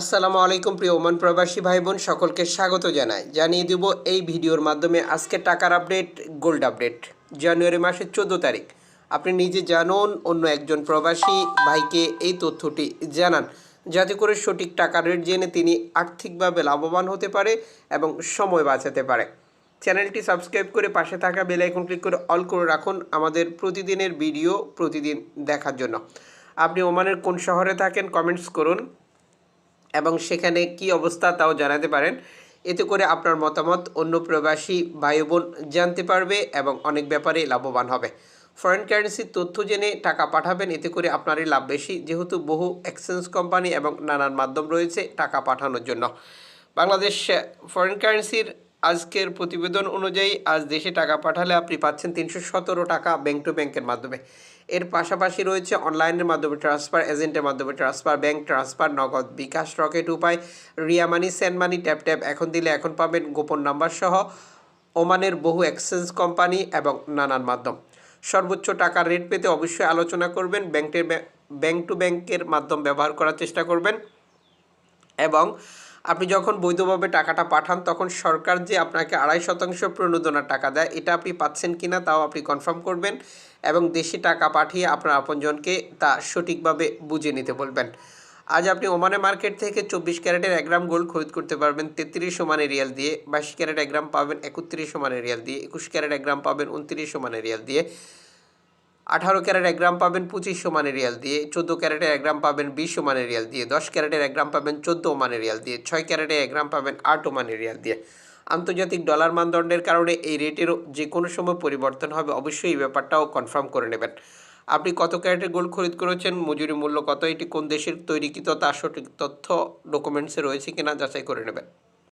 আসসালামু আলাইকুম প্রিয় ওমান প্রবাসী ভাই বোন সকলকে স্বাগত জানাই। জানিয়ে দিব এই ভিডিওর মাধ্যমে আজকে টাকার আপডেট, গোল্ড আপডেট। জানুয়ারি মাসের চোদ্দ তারিখ। আপনি নিজে জানুন, অন্য একজন প্রবাসী ভাইকে এই তথ্যটি জানান। যাতে করে সঠিক টাকার রেট জেনে তিনি আর্থিকভাবে লাভবান হতে পারে এবং সময় বাঁচাতে পারে। চ্যানেলটি সাবস্ক্রাইব করে পাশে থাকা বেল আইকন ক্লিক করে অল করে রাখুন আমাদের প্রতিদিনের ভিডিও প্রতিদিন দেখার জন্য। আপনি ওমানের কোন শহরে থাকেন, কমেন্টস করুন। এবং সেখানে কি অবস্থা তাও জানাতে পারেন। এতে করে আপনার মতামত অন্য প্রবাসী ভাই বোন জানতে পারবে এবং অনেক ব্যাপারে লাভবান হবে। ফরেন কারেন্সির তথ্য জেনে টাকা পাঠাবেন, এতে করে আপনারই লাভ বেশি। যেহেতু বহু এক্সচেঞ্জ কোম্পানি এবং নানান মাধ্যম রয়েছে টাকা পাঠানোর জন্য। বাংলাদেশ ফরেন কারেন্সির আজকের প্রতিবেদন অনুযায়ী আজ দেশে টাকা পাঠালে আপনি পাচ্ছেন তিনশো সতেরো টাকা ব্যাংক টু ব্যাংকের মাধ্যমে। এর পাশাপাশি রয়েছে অনলাইনের মাধ্যমে ট্রান্সফার, এজেন্টের মাধ্যমে transfer, bank transfer, Nagad Bikash, Rocket Upay, Ria Money, send money, tap tap. এখন দিলে এখন পাবেন গোপন নাম্বার সহ ওমানের বহু এক্সচেঞ্জ কোম্পানি এবং নানান মাধ্যম। সর্বোচ্চ টাকার রেট পেতে অবশ্যই আলোচনা করবেন ব্যাংকের ব্যাংক টু ব্যাংকের মাধ্যম ব্যবহার করার চেষ্টা করবেন এবং আপনি যখন বৈধভাবে টাকাটা পাঠান, তখন সরকার যে আপনাকে আড়াই শতাংশ প্রণোদনার টাকা দেয়, এটা আপনি পাচ্ছেন কি না তাও আপনি কনফার্ম করবেন এবং দেশি টাকা পাঠিয়ে আপনার আপনজনকে তা সঠিকভাবে বুঝে নিতে বলবেন। আজ আপনি ওমানে মার্কেট থেকে চব্বিশ ক্যারেটের এক গ্রাম গোল্ড খরিদ করতে পারবেন তেত্রিশ সমানের রিয়াল দিয়ে, বাইশ ক্যারেট এক গ্রাম পাবেন একত্রিশ সমানের রিয়াল দিয়ে, একুশ ক্যারেট এক গ্রাম পাবেন উনত্রিশ সমানের রিয়াল দিয়ে। আঠারো ক্যারেট এক গ্রাম পাবেন পঁচিশশো মানের রিয়াল দিয়ে, চোদ্দ ক্যারেটের এক গ্রাম পাবেন বিশশো মানের রিয়াল দিয়ে, দশ ক্যারেটের এক গ্রাম পাবেন চোদ্দ মানের রিয়াল দিয়ে, ছয় ক্যারেটের এক গ্রাম পাবেন আটও মানের রিয়াল দিয়ে। আন্তর্জাতিক ডলার মানদণ্ডের কারণে এই রেটেরও যে কোনো সময় পরিবর্তন হবে, অবশ্যই এই ব্যাপারটাও কনফার্ম করে নেবেন। আপনি কত ক্যারেটের গোল্ড খরিদ করেছেন, মজুরি মূল্য কত, এটি কোন দেশের তৈরিকৃত তার সঠিক তথ্য ডকুমেন্টসে রয়েছে কিনা যাচাই করে নেবেন।